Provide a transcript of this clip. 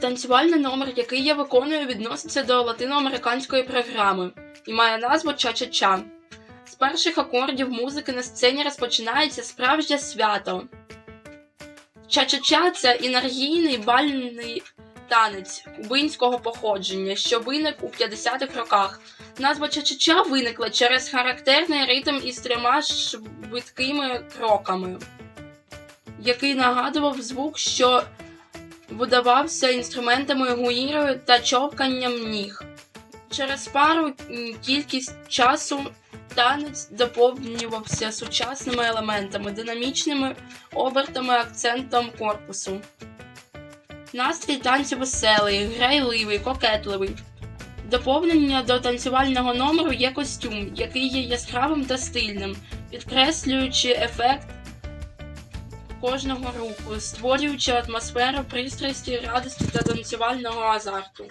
Танцювальний номер, який я виконую, відноситься до латиноамериканської програми і має назву Ча-Ча-Ча. З перших акордів музики на сцені розпочинається справжнє свято. Ча-Ча-Ча це енергійний бальний танець кубинського походження, що виник у 50-х роках. Назва Ча-Ча-Ча виникла через характерний ритм із трьома швидкими кроками, який нагадував звук, що видавався інструментами гуїрою та човканням ніг. Через пару кількість часу танець доповнювався сучасними елементами, динамічними обертами, акцентом корпусу. Настрій танцю веселий, грайливий, кокетливий. Доповнення до танцювального номеру є костюм, який є яскравим та стильним, підкреслюючи ефект кожного руху, створюючи атмосферу пристрасті, радості та танцювального азарту.